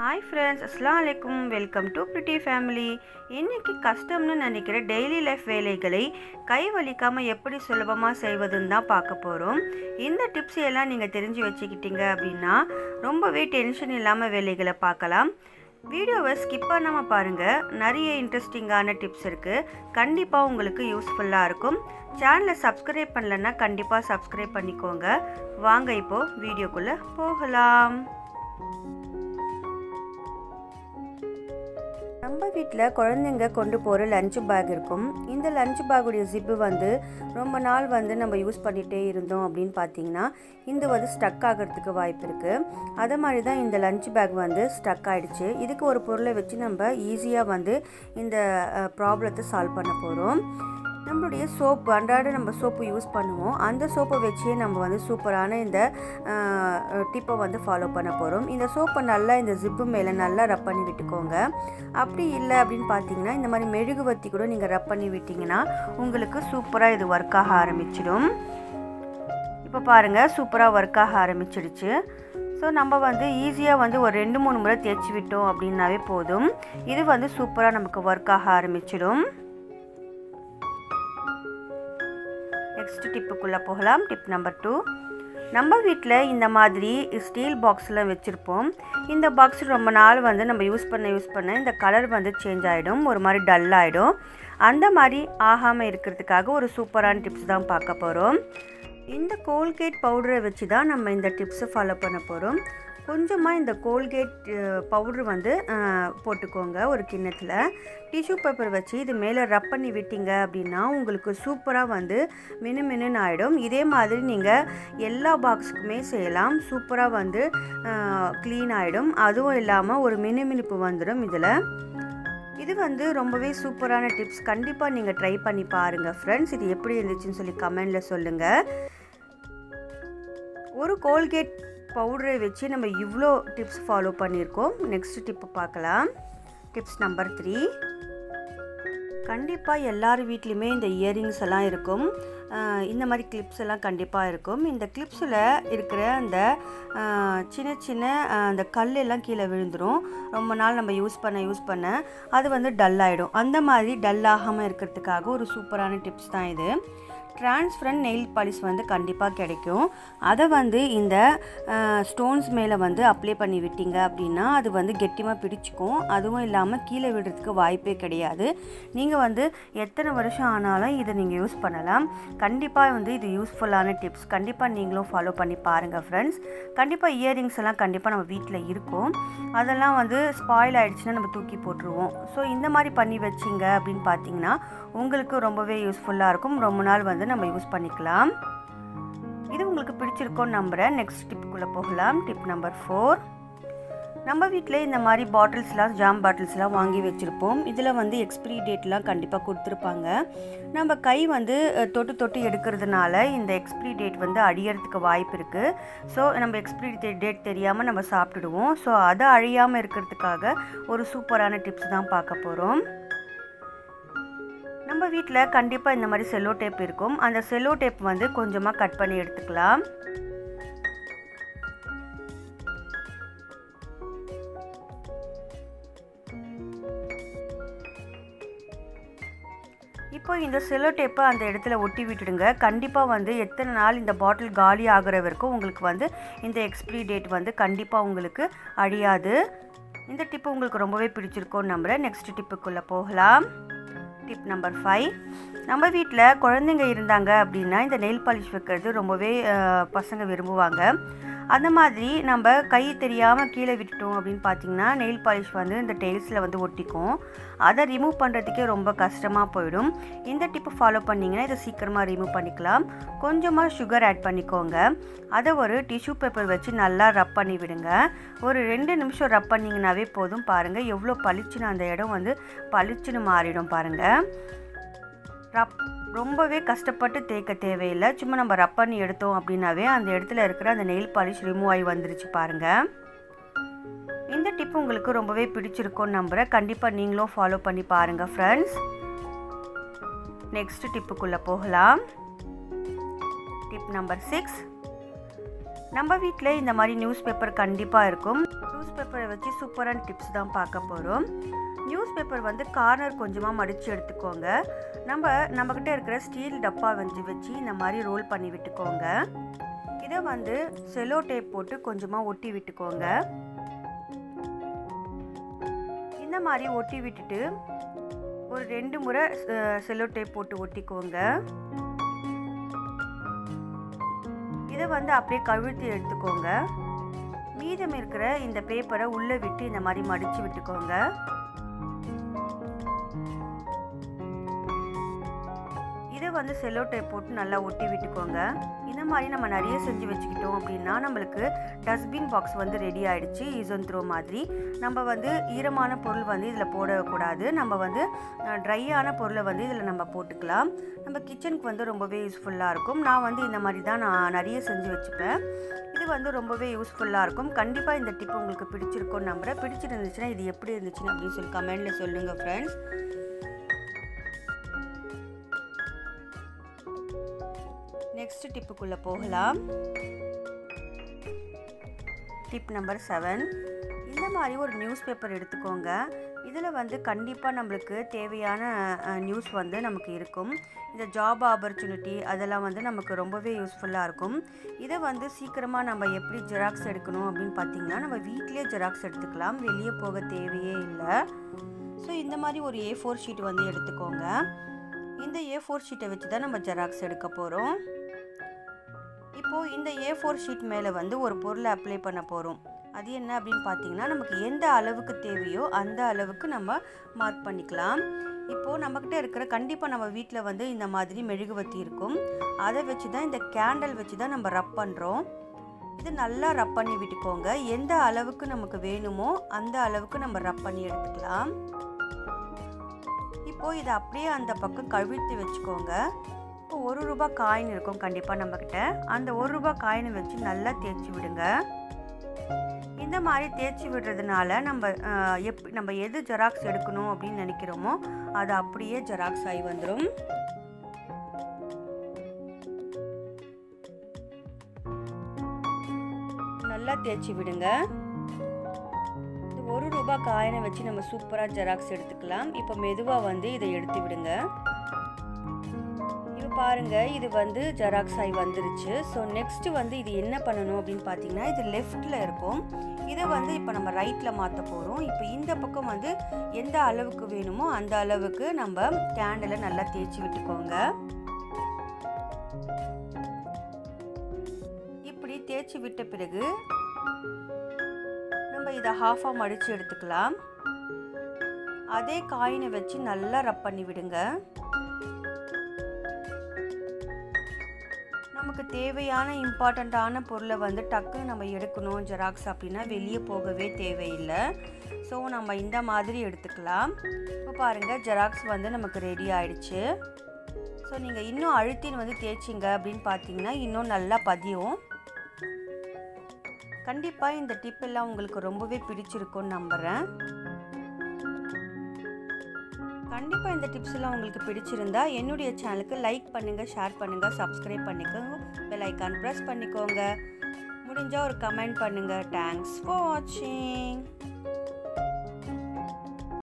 Hi friends அஸ்லாம் வலைக்கும் welcome to pretty family இன்றைக்கி கஷ்டம்னு நினைக்கிற டெய்லி லைஃப் வேலைகளை கை வலிக்காமல் எப்படி சுலபமாக செய்வதுன்னு தான் பார்க்க போகிறோம் இந்த டிப்ஸ் எல்லாம் நீங்கள் தெரிஞ்சு வச்சுக்கிட்டீங்க அப்படின்னா ரொம்பவே டென்ஷன் இல்லாமல் வேலைகளை பார்க்கலாம். வீடியோவை ஸ்கிப் பண்ணாமல் பாருங்கள் நிறைய இன்ட்ரெஸ்டிங்கான டிப்ஸ் இருக்குது கண்டிப்பாக உங்களுக்கு யூஸ்ஃபுல்லாக இருக்கும். சேனலை சப்ஸ்கிரைப் பண்ணலன்னா கண்டிப்பாக சப்ஸ்கிரைப் பண்ணிக்கோங்க. வாங்க இப்போது வீடியோக்குள்ளே போகலாம். நம்ம வீட்டில் குழந்தைங்க கொண்டு போகிற லஞ்ச் பேக் இருக்கும். இந்த லஞ்ச் பேக்குடைய ஜிப்பு வந்து ரொம்ப நாள் வந்து நம்ம யூஸ் பண்ணிகிட்டே இருந்தோம் அப்படின்னு பார்த்தீங்கன்னா இந்த வந்து ஸ்டக் ஆகிறதுக்கு வாய்ப்பு இருக்குது அதே மாதிரி தான் இந்த லஞ்ச் பேக் வந்து ஸ்டக் ஆகிடுச்சு இதுக்கு ஒரு பொருளை வச்சு நம்ம ஈஸியாக வந்து இந்த ப்ராப்ளத்தை சால்வ் பண்ண போகிறோம் நம்மளுடைய சோப்பு அன்றாட நம்ம சோப்பு யூஸ் பண்ணுவோம். அந்த சோப்பை வச்சே நம்ம வந்து சூப்பரான இந்த டிப்பை வந்து ஃபாலோ பண்ண போகிறோம் இந்த சோப்பை நல்லா இந்த ஜிப்பு மேலே நல்லா ரப் பண்ணி விட்டுக்கோங்க. அப்படி இல்லை அப்படின்னு பார்த்தீங்கன்னா இந்த மாதிரி மெழுகுவத்தி கூட நீங்கள் ரப் பண்ணி விட்டிங்கன்னா உங்களுக்கு சூப்பராக இது ஒர்க் ஆக ஆரம்பிச்சிடும். இப்போ பாருங்கள் சூப்பராக ஒர்க் ஆக ஆரம்பிச்சிடுச்சு. ஸோ நம்ம வந்து ஈஸியாக வந்து ஒரு ரெண்டு மூணு முறை தேய்ச்சி விட்டோம் அப்படின்னாவே போதும். இது வந்து சூப்பராக நமக்கு ஒர்க் ஆக ஆரம்பிச்சிடும். நெக்ஸ்ட் டிப்புக்குள்ளே போகலாம். டிப் நம்பர் டூ நம்ம வீட்டில் இந்த மாதிரி ஸ்டீல் பாக்ஸில் வச்சுருப்போம். இந்த பாக்ஸ் ரொம்ப நாள் வந்து நம்ம யூஸ் பண்ண யூஸ் பண்ண இந்த கலர் வந்து சேஞ்ச் ஆகிடும் ஒரு மாதிரி டல் ஆகிடும் அந்த மாதிரி ஆகாமல் இருக்கிறதுக்காக ஒரு சூப்பரான டிப்ஸ் தான் பார்க்க போகிறோம் இந்த கோல்கேட் பவுடரை வச்சு தான் நம்ம இந்த டிப்ஸை ஃபாலோ பண்ண போகிறோம் கொஞ்சமாக இந்த கோல்கேட் பவுட்ரு வந்து போட்டுக்கோங்க ஒரு கிண்ணத்தில். டிஷ்யூ பேப்பர் வச்சு இது மேலே ரப் பண்ணி விட்டீங்க அப்படின்னா உங்களுக்கு சூப்பராக வந்து மினு மினுன்னு ஆகிடும் இதே மாதிரி நீங்கள் எல்லா பாக்ஸுக்குமே செய்யலாம். சூப்பராக வந்து க்ளீன் ஆகிடும் அதுவும் இல்லாமல் ஒரு மினுமினிப்பு வந்துடும் இதில். இது வந்து ரொம்பவே சூப்பரான டிப்ஸ். கண்டிப்பாக நீங்கள் ட்ரை பண்ணி பாருங்கள் ஃப்ரெண்ட்ஸ். இது எப்படி இருந்துச்சுன்னு சொல்லி கமெண்டில் சொல்லுங்கள் ஒரு கோல்கேட் பவுடரை வச்சு நம்ம இவ்வளோ டிப்ஸ் ஃபாலோ பண்ணியிருக்கோம். நெக்ஸ்ட் டிப்பு பார்க்கலாம். டிப்ஸ் நம்பர் த்ரீ கண்டிப்பாக எல்லார் வீட்லேயுமே இந்த இயரிங்ஸ் எல்லாம் இருக்கும். இந்த மாதிரி கிளிப்ஸ் எல்லாம் கண்டிப்பாக இருக்கும். இந்த கிளிப்ஸில் இருக்கிற அந்த சின்ன சின்ன அந்த கல் எல்லாம் கீழே விழுந்துடும் ரொம்ப நாள் நம்ம யூஸ் பண்ண யூஸ் பண்ண அது வந்து டல் ஆகிடும் அந்த மாதிரி டல் ஆகாமல் இருக்கிறதுக்காக ஒரு சூப்பரான டிப்ஸ் தான் இது. டிரான்ஸ்ஃபரண்ட் நெயில் பாலிஷ் வந்து கண்டிப்பாக கிடைக்கும். அதை வந்து இந்த ஸ்டோன்ஸ் மேலே வந்து அப்ளை பண்ணி விட்டீங்க அப்படின்னா அது வந்து கெட்டியமாக பிடிச்சிக்கும். அதுவும் இல்லாமல் கீழே விடுறதுக்கு வாய்ப்பே கிடையாது. நீங்கள் வந்து எத்தனை வருஷம் ஆனாலும் இதை நீங்கள் யூஸ் பண்ணலாம். கண்டிப்பாக வந்து இது யூஸ்ஃபுல்லான டிப்ஸ் கண்டிப்பாக நீங்களும் ஃபாலோ பண்ணி பாருங்கள் ஃப்ரெண்ட்ஸ் கண்டிப்பாக இயரிங்ஸ் எல்லாம் கண்டிப்பாக நம்ம வீட்டில் இருக்கும். அதெல்லாம் வந்து ஸ்பாயில் ஆகிடுச்சுன்னா நம்ம தூக்கி போட்டுருவோம். ஸோ இந்த மாதிரி பண்ணி வச்சிங்க அப்படின்னு பார்த்தீங்கன்னா உங்களுக்கு ரொம்பவே யூஸ்ஃபுல்லாக இருக்கும். ரொம்ப நாள் வந்து நம்ம யூஸ் பண்ணிக்கலாம். இது உங்களுக்கு பிடிச்சிருக்கோன்னு நம்புகிறேன் நெக்ஸ்ட் டிப்புக்குள்ளே போகலாம். டிப் நம்பர் ஃபோர் நம்ம வீட்டில் இந்த மாதிரி பாட்டில்ஸ்லாம் ஜாம் பாட்டில்ஸ்லாம் வாங்கி வச்சுருப்போம். இதில் வந்து எக்ஸ்பிரி டேட்லாம் கண்டிப்பாக கொடுத்துருப்பாங்க. நம்ம கை வந்து தொட்டு தொட்டு எடுக்கிறதுனால இந்த எக்ஸ்பிரி டேட் வந்து அழியறதுக்கு வாய்ப்பு இருக்குது ஸோ நம்ம எக்ஸ்பிரி டேட் தெரியாமல் நம்ம சாப்பிட்டுடுவோம். ஸோ அதை அழியாமல் இருக்கிறதுக்காக ஒரு சூப்பரான டிப்ஸ் தான் பார்க்க போகிறோம் நம்ம வீட்டில் கண்டிப்பாக இந்த மாதிரி செல்லோ டேப் இருக்கும். அந்த செல்லோ டேப் வந்து கொஞ்சமாக கட் பண்ணி எடுத்துக்கலாம். இப்போ இந்த செல்லோ டேப்பை அந்த இடத்துல ஒட்டி விட்டுடுங்க. கண்டிப்பாக வந்து எத்தனை நாள் இந்த பாட்டில் காலி ஆகிற வரைக்கும் உங்களுக்கு வந்து இந்த எக்ஸ்பிரி டேட் வந்து கண்டிப்பாக உங்களுக்கு அழியாது. இந்த டிப்பு உங்களுக்கு ரொம்பவே பிடிச்சிருக்கோன்னு நம்புகிறேன் நெக்ஸ்ட் டிப்புக்குள்ளே போகலாம். டிப் நம்பர் ஃபைவ் நம்ம வீட்டில் குழந்தைங்க இருந்தாங்க அப்படின்னா இந்த நெயில் பாலிஷ் வைக்கிறது ரொம்பவே பசங்க விரும்புவாங்க. அந்த மாதிரி நம்ம கை தெரியாமல் கீழே விட்டுட்டோம் அப்படின்னு பார்த்தீங்கன்னா நெயில் பாலிஷ் வந்து இந்த டெய்ல்ஸில் வந்து ஒட்டிக்கும். அதை ரிமூவ் பண்ணுறதுக்கே ரொம்ப கஷ்டமாக போயிடும். இந்த டிப்பு ஃபாலோ பண்ணிங்கன்னா இதை சீக்கிரமாக ரிமூவ் பண்ணிக்கலாம். கொஞ்சமாக சுகர் ஆட் பண்ணிக்கோங்க. அதை ஒரு டிஷ்யூ பேப்பர் வச்சு நல்லா ரப் பண்ணி விடுங்க. ஒரு ரெண்டு நிமிஷம் ரப் பண்ணிங்கனாவே போதும். பாருங்கள் எவ்வளோ பளிச்சுன்னு அந்த இடம் வந்து பளிச்சுன்னு மாறிடும் பாருங்கள் ரப் ரொம்பவே கஷ்டப்பட்டு தேய்க்க தேவையில்லை. சும்மா நம்ம ரப் பண்ணி எடுத்தோம் அப்படின்னாவே அந்த இடத்துல இருக்கிற அந்த நெயில் பாலிஷ் ரிமூவ் ஆகி வந்துருச்சு பாருங்கள் இந்த டிப் உங்களுக்கு ரொம்பவே பிடிச்சிருக்கோன்னு நம்புகிறேன் கண்டிப்பாக நீங்களும் ஃபாலோ பண்ணி பாருங்கள் ஃப்ரெண்ட்ஸ் நெக்ஸ்ட் டிப்புக்குள்ளே போகலாம். டிப் நம்பர் சிக்ஸ் நம்ம வீட்டில் இந்த மாதிரி நியூஸ் பேப்பர் கண்டிப்பாக இருக்கும். நியூஸ் பேப்பரை வச்சு சூப்பரான டிப்ஸ் தான் பார்க்க போகிறோம் நியூஸ் பேப்பர் வந்து கார்னர் கொஞ்சமாக மடித்து எடுத்துக்கோங்க. நம்ம நம்மக்கிட்ட இருக்கிற ஸ்டீல் டப்பா வந்து வச்சு இந்த மாதிரி ரோல் பண்ணி விட்டுக்கோங்க. இதை வந்து செலோ டேப் போட்டு கொஞ்சமாக ஒட்டி விட்டுக்கோங்க. இந்த மாதிரி ஒட்டி விட்டுட்டு ஒரு ரெண்டு முறை செலோ டேப் போட்டு ஒட்டிக்கோங்க. இதை வந்து அப்படியே கவிழ்த்தி எடுத்துக்கோங்க. மீதம் இருக்கிற இந்த பேப்பரை உள்ளே விட்டு இந்த மாதிரி மடித்து விட்டுக்கோங்க. வந்து செல்லோ டேப் போட்டு நல்லா ஒட்டி விட்டுக்கோங்க. இந்த மாதிரி நம்ம நிறைய செஞ்சு வச்சுக்கிட்டோம் அப்படின்னா நம்மளுக்கு டஸ்ட்பின் பாக்ஸ் வந்து ரெடி ஆகிடுச்சு ஈசோன் த்ரோ மாதிரி. நம்ம வந்து ஈரமான பொருள் வந்து இதில் போடக்கூடாது. நம்ம வந்து ட்ரையான பொருளை வந்து இதில் நம்ம போட்டுக்கலாம். நம்ம கிச்சனுக்கு வந்து ரொம்பவே யூஸ்ஃபுல்லாக இருக்கும். நான் வந்து இந்த மாதிரி தான் நான் நிறைய செஞ்சு வச்சுப்பேன். இது வந்து ரொம்பவே யூஸ்ஃபுல்லாக இருக்கும். கண்டிப்பாக இந்த டிப் உங்களுக்கு பிடிச்சிருக்கும் நம்புகிறேன் பிடிச்சிருந்துச்சுன்னா இது எப்படி இருந்துச்சுன்னு அப்படின்னு சொல்லி கமெண்டில் சொல்லுங்கள் ஃப்ரெண்ட்ஸ் நெக்ஸ்ட் டிப்புக்குள்ளே போகலாம். டிப் நம்பர் செவன் இந்த மாதிரி ஒரு நியூஸ் பேப்பர் எடுத்துக்கோங்க. இதில் வந்து கண்டிப்பாக நம்மளுக்கு தேவையான நியூஸ் வந்து நமக்கு இருக்கும். இந்த ஜாப் ஆப்பர்ச்சுனிட்டி அதெல்லாம் வந்து நமக்கு ரொம்பவே யூஸ்ஃபுல்லாக இருக்கும். இதை வந்து சீக்கிரமாக நம்ம எப்படி ஜெராக்ஸ் எடுக்கணும் அப்படின்னு பார்த்தீங்கன்னா நம்ம வீட்டிலே ஜெராக்ஸ் எடுத்துக்கலாம். வெளியே போக தேவையே இல்லை. ஸோ இந்த மாதிரி ஒரு ஏ ஃபோர் ஷீட் வந்து எடுத்துக்கோங்க. இந்த ஏ ஃபோர் ஷீட்டை வச்சு தான் நம்ம ஜெராக்ஸ் எடுக்க போகிறோம் இப்போது இந்த ஏ ஃபோர் ஷீட் மேலே வந்து ஒரு பொருளை அப்ளை பண்ண போகிறோம் அது என்ன அப்படின்னு பார்த்தீங்கன்னா நமக்கு எந்த அளவுக்கு தேவையோ அந்த அளவுக்கு நம்ம மார்க் பண்ணிக்கலாம். இப்போது நம்மக்கிட்ட இருக்கிற கண்டிப்பாக நம்ம வீட்டில் வந்து இந்த மாதிரி மெழுகுவத்தி இருக்கும். அதை வச்சு தான் இந்த கேண்டல் வச்சு தான் நம்ம ரப் பண்ணுறோம் இது நல்லா ரப் பண்ணி விட்டுக்கோங்க. எந்த அளவுக்கு நமக்கு வேணுமோ அந்த அளவுக்கு நம்ம ரப் பண்ணி எடுத்துக்கலாம். இப்போது இதை அப்படியே அந்த பக்கம் கவிழ்த்து வச்சுக்கோங்க. இப்போ ஒரு ரூபா காயின் இருக்கும் கண்டிப்பாக நம்மக்கிட்ட அந்த ஒரு ரூபா காயினை வச்சு நல்லா தேய்ச்சி விடுங்க. இந்த மாதிரி தேய்ச்சி விடுறதுனால நம்ம எப் நம்ம எது ஜெராக்ஸ் எடுக்கணும் அப்படின்னு நினைக்கிறோமோ அது அப்படியே ஜெராக்ஸ் ஆகி வந்துடும் நல்லா தேய்ச்சி விடுங்க. ரூபா காயினை வச்சு நம்ம சூப்பராக ஜெராக்ஸ் எடுத்துக்கலாம். இப்போ மெதுவாக வந்து இதை எடுத்து விடுங்க. இப்போ பாருங்க இது வந்து ஜெராக்ஸ் ஆகி வந்துருச்சு. ஸோ நெக்ஸ்ட் வந்து இது என்ன பண்ணணும் அப்படின்னு பார்த்தீங்கன்னா இது லெஃப்டில் இருக்கும். இதை வந்து இப்போ நம்ம ரைட்டில் மாற்ற போகிறோம் இப்போ இந்த பக்கம் வந்து எந்த அளவுக்கு வேணுமோ அந்த அளவுக்கு நம்ம கேண்டில் நல்லா தேய்ச்சி விட்டுக்கோங்க. இப்படி தேய்ச்சி விட்ட பிறகு நம்ம இதை ஹாஃபாக மடித்து எடுத்துக்கலாம். அதே காயினை வச்சு நல்லா ரப் பண்ணி விடுங்க. நமக்கு தேவையான இம்பார்ட்டண்ட்டான பொருளை வந்து டக்குன்னு நம்ம எடுக்கணும். ஜெராக்ஸ் அப்படின்னா வெளியே போகவே தேவையில்லை. ஸோ நம்ம இந்த மாதிரி எடுத்துக்கலாம். இப்போ பாருங்கள் ஜெராக்ஸ் வந்து நமக்கு ரெடி ஆயிடுச்சு. ஸோ நீங்கள் இன்னும் அழுத்தின்னு வந்து தேய்ச்சிங்க அப்படின்னு பார்த்தீங்கன்னா இன்னும் நல்லா பதியும். கண்டிப்பாக இந்த டிப் எல்லாம் உங்களுக்கு ரொம்பவே பிடிச்சிருக்கும்னு நம்புகிறேன் கண்டிப்பாக இந்த டிப்ஸ் எல்லாம் உங்களுக்கு பிடிச்சிருந்தா என்னுடைய சேனலுக்கு லைக் பண்ணுங்கள் ஷேர் பண்ணுங்கள் சப்ஸ்கிரைப் பண்ணிக்கோங்க. பெல் ஐக்கான் ப்ரெஸ் பண்ணிக்கோங்க. முடிஞ்சால் ஒரு கமெண்ட் பண்ணுங்கள் தேங்க்ஸ் ஃபார் வாட்சிங்